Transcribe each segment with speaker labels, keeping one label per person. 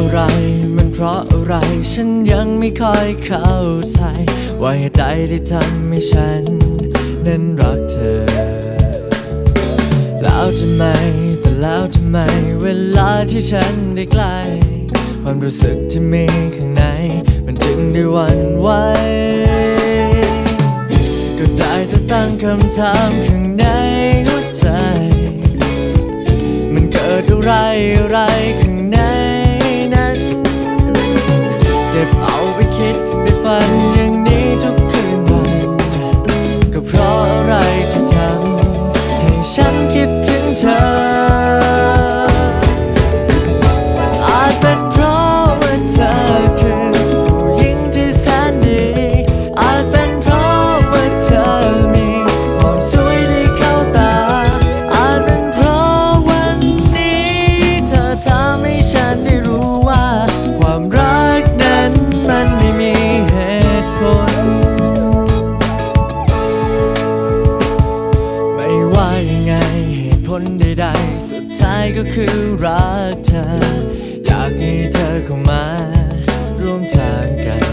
Speaker 1: อะไร มันเพราะอะไร ฉันยังไม่ค่อยเข้าใจ ว่าเหตุใดที่ทำให้ฉัน นั้นรักเธอ แล้วทำไม แต่แล้วทำไม เวลาที่ฉันได้ใกล้ความรู้สึกที่มีข้างใน มันจึงได้วันไหวก็ได้แต่ตั้งคำถามข้างในหัวใจ มันเกิดอะไรอะไรขึ้น สุดท้ายก็คือรักเธอ อยากให้เธอเข้ามาร่วมทางกัน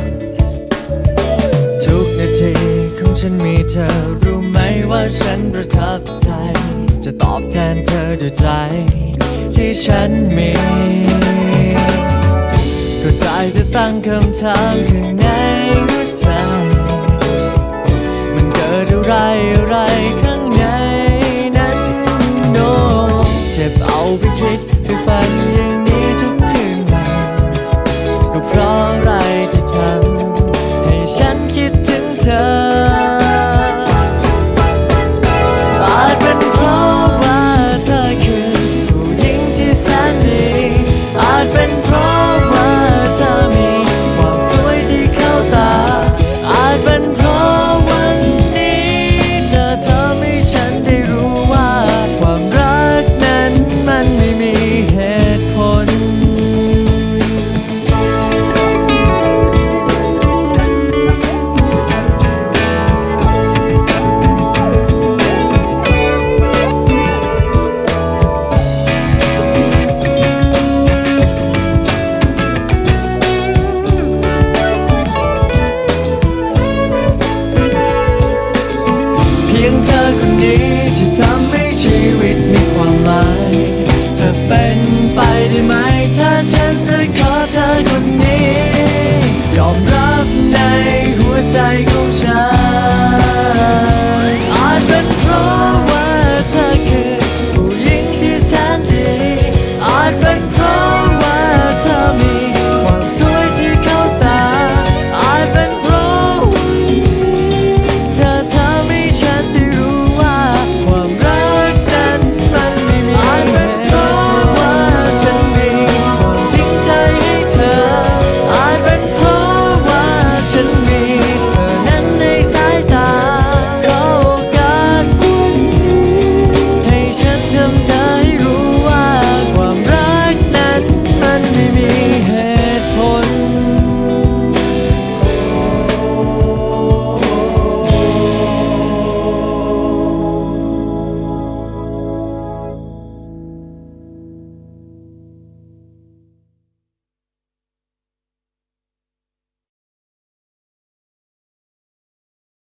Speaker 1: ทุกนาทีของฉันมีเธอ รู้ไหมว่าฉันประทับใจ จะตอบแทนเธอด้วยใจ ที่ฉันมี ก็ได้แต่ตั้งคำถามข้างในหัวใจ มันเกิดอะไรอะไร จะเป็นไปได้ไหมถ้าฉัน